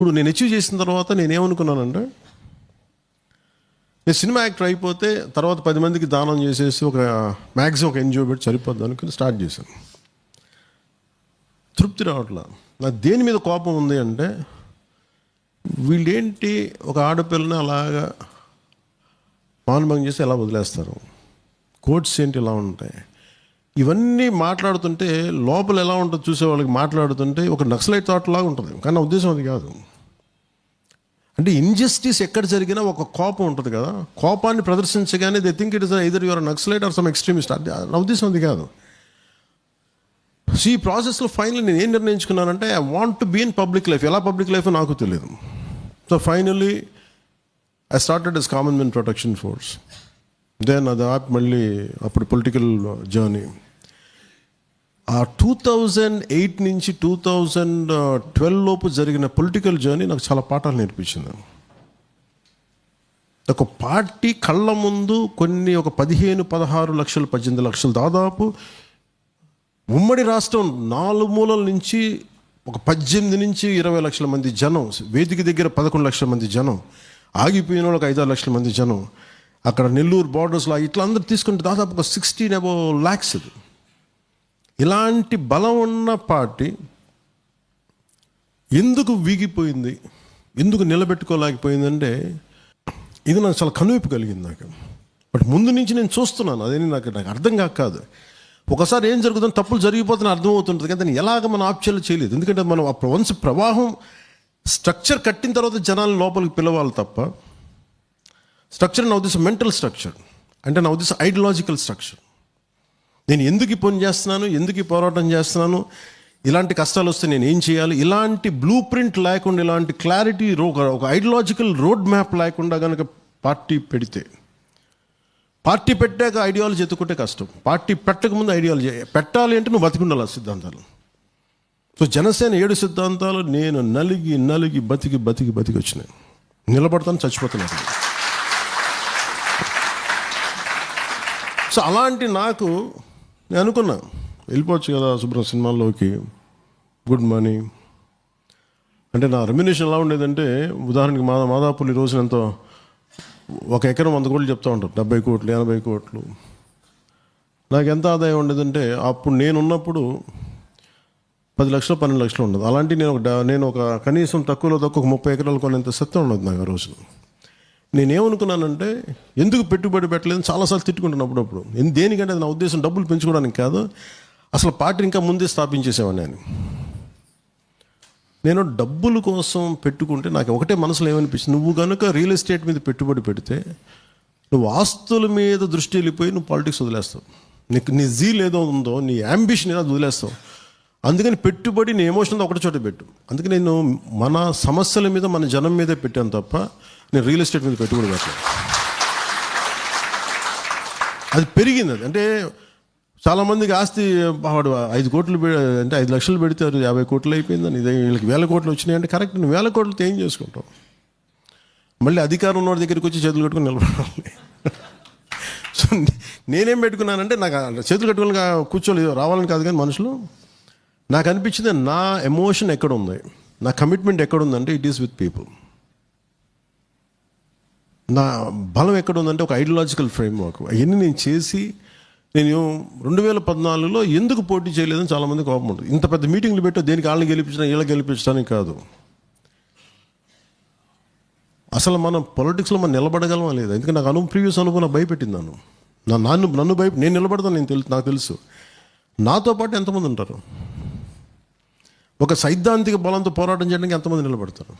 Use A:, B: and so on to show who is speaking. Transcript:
A: ఇప్పుడు నేను అచీవ్ చేసిన తర్వాత నేను ఏమనుకున్నానంటే నేను సినిమా యాక్టర్ అయిపోతే తర్వాత పది మందికి దానం చేసేసి ఒక మ్యాక్సిమం ఒక ఎన్జిఓ పెట్టి సరిపోద్ది అనుకుని స్టార్ట్ చేశాను. తృప్తి రావట్లా. నాకు దేని మీద కోపం ఉంది అంటే వీళ్ళేంటి ఒక ఆడపిల్లని అలాగా మానభంగం చేసి ఎలా వదిలేస్తారు? కోట్స్ ఏంటి ఇలా ఉంటాయి? ఇవన్నీ మాట్లాడుతుంటే లోపల ఎలా ఉంటుంది చూసే వాళ్ళకి మాట్లాడుతుంటే ఒక నక్సలైట్ థాట్ లాగా ఉంటుంది. కానీ నా ఉద్దేశం అది కాదు. అంటే ఇన్జస్టిస్ ఎక్కడ జరిగినా ఒక కోపం ఉంటుంది కదా. కోపాన్ని ప్రదర్శించగానే they think it is either your Naxalite or some extremist అది నా ఉద్దేశం అది కాదు. సో ఈ ప్రాసెస్లో ఫైనల్ నేను ఏం నిర్ణయించుకున్నానంటే I want to be in public life ఎలా పబ్లిక్ లైఫ్ నాకు తెలియదు so finally I started is common men protection force then అది ఆప్ మళ్ళీ అప్పుడు పొలిటికల్ జర్నీ ఆ టూ థౌజండ్ ఎయిట్ నుంచి టూ థౌజండ్ ట్వెల్వ్ లోపు జరిగిన పొలిటికల్ జర్నీ నాకు చాలా పాఠాలు నేర్పించింది. ఒక పార్టీ కళ్ళ ముందు కొన్ని ఒక పదిహేను పదహారు లక్షలు పద్దెనిమిది లక్షలు దాదాపు ఉమ్మడి రాష్ట్రం నాలుగు మూలల నుంచి ఒక పద్దెనిమిది నుంచి ఇరవై లక్షల మంది జనం వేదిక దగ్గర పదకొండు లక్షల మంది జనం ఆగిపోయిన వాళ్ళకి ఐదారు లక్షల మంది జనం అక్కడ నెల్లూరు బార్డర్స్లో ఇట్లా అందరు తీసుకుంటే దాదాపు ఒక సిక్స్టీన్ అబౌ ల్యాక్స్ ఇది ఇలాంటి బలం ఉన్న పార్టీ ఎందుకు వీగిపోయింది? ఎందుకు నిలబెట్టుకోలేకపోయిందంటే ఇది నాకు చాలా కనువిప్పు కలిగింది నాకు. బట్ ముందు నుంచి నేను చూస్తున్నాను అదే నాకు నాకు అర్థం కాకాదు ఒకసారి ఏం జరుగుతుందో తప్పులు జరిగిపోతున్న అర్థమవుతుంటుంది కానీ దాన్ని ఎలాగ మనం ఆప్చర్లు చేయలేదు. ఎందుకంటే మనం ఆ వంశ ప్రవాహం స్ట్రక్చర్ కట్టిన తర్వాత జనాలు లోపలికి పిలవాలి తప్ప స్ట్రక్చర్ నా ఉద్దేశం మెంటల్ స్ట్రక్చర్ అంటే నా ఉద్దేశం ఐడియలాజికల్ స్ట్రక్చర్ నేను ఎందుకు ఈ పని చేస్తున్నాను? ఎందుకు ఈ పోరాటం చేస్తున్నాను? ఇలాంటి కష్టాలు వస్తే నేను ఏం చేయాలి? ఇలాంటి బ్లూ ప్రింట్ లేకుండా ఇలాంటి క్లారిటీ ఒక ఐడియాలజికల్ రోడ్ మ్యాప్ లేకుండా కనుక పార్టీ పెడితే పార్టీ పెట్టాక ఐడియాలజీ ఎత్తుకుంటే కష్టం. పార్టీ పెట్టకముందు ఐడియాలజీ పెట్టాలి అంటే నువ్వు బతికుండాలి ఆ సిద్ధాంతాలు. సో జనసేన ఏడు సిద్ధాంతాలు నేను నలిగి నలిగి బతికి బతికి బతికి వచ్చినాయి. నిలబడతాను చచ్చిపోతున్నాను సో అలాంటి నాకు నేను అనుకున్నా. వెళ్ళిపోవచ్చు కదా శుభ్రం సినిమాల్లోకి. గుడ్ మనీ అంటే నా రెమ్యునేషన్ ఎలా ఉండేదంటే ఉదాహరణకి మా మాదాపూర్ ఈ రోజున ఎంతో ఒక ఎకరం వంద కోట్లు చెప్తా ఉంటారు. డెబ్బై కోట్లు ఎనభై కోట్లు. నాకు ఎంత ఆదాయం ఉండేదంటే అప్పుడు నేను ఉన్నప్పుడు పది లక్షలు పన్నెండు లక్షలు ఉండదు. అలాంటి నేను ఒక నేను ఒక కనీసం తక్కువలో తక్కువ ఒక ముప్పై ఎకరాలు కొనేంత సత్యం ఉండదు నాకు ఆ రోజు. నేనేమనుకున్నానంటే ఎందుకు పెట్టుబడి పెట్టలేదు చాలాసార్లు తిట్టుకుంటాను అప్పుడప్పుడు. దేనికంటే అది నా ఉద్దేశం డబ్బులు పెంచుకోవడానికి కాదు అసలు పార్టీ ఇంకా ముందే స్థాపించేసేవాడిని నేను. నేను డబ్బుల కోసం పెట్టుకుంటే నాకు ఒకటే మనసులో ఏమనిపిస్తుంది నువ్వు కనుక రియల్ ఎస్టేట్ మీద పెట్టుబడి పెడితే నువ్వు ఆస్తుల మీద దృష్టి వెళ్ళిపోయి నువ్వు పాలిటిక్స్ వదిలేస్తావు. నీకు నీ జీల్ ఏదో ఉందో నీ అంబిషన్ ఏదో అది వదిలేస్తావు. అందుకని పెట్టుబడి నీ ఎమోషన్ ఒకటి చోట పెట్టు. అందుకని నేను మన సమస్యల మీద మన జనం మీదే పెట్టాను తప్ప నేను రియల్ ఎస్టేట్ మీద పెట్టుబడి పెట్టాను అది పెరిగింది అది. అంటే చాలామందికి ఆస్తి వాడు ఐదు కోట్లు అంటే ఐదు లక్షలు పెడితే యాభై కోట్లు అయిపోయిందని. ఇదే వీళ్ళకి వేల కోట్లు వచ్చినాయి అంటే కరెక్ట్ నువ్వు వేల కోట్లతో ఏం చేసుకుంటావు? మళ్ళీ అధికారం ఉన్నవాడి దగ్గరికి వచ్చి చేతులు కట్టుకుని నిలబడాలి. సో నేనేం పెట్టుకున్నానంటే నాకు చేతులు కట్టుకుని కూర్చోలేదు రావాలని కాదు కానీ మనుషులు నాకు అనిపించింది నా ఎమోషన్ ఎక్కడ ఉంది నా కమిట్మెంట్ ఎక్కడ ఉందంటే ఇట్ ఈస్ విత్ పీపుల్. నా బలం ఎక్కడ ఉందంటే ఒక ఐడియాలజికల్ ఫ్రేమ్వర్క్ అవన్నీ నేను చేసి నేను రెండు వేల పద్నాలుగులో ఎందుకు పోటీ చేయలేదని చాలామంది కోపం ఉంటుంది. ఇంత పెద్ద మీటింగ్లు పెట్టో దేనికి వాళ్ళని గెలిపించినా ఇలా గెలిపించడానికి కాదు. అసలు మనం పొలిటిక్స్లో మనం నిలబడగలమా లేదా? ఎందుకంటే నాకు అను ప్రీవియస్ అనుభవం నాకు భయపెట్టింది నన్ను. నా నన్ను నన్ను భయ నేను నిలబడతాను నేను తెలుసు నాకు తెలుసు. నాతో పాటు ఎంతమంది ఉంటారు? ఒక సైద్ధాంతిక బలంతో పోరాటం చేయడానికి ఎంతమంది నిలబడతారు?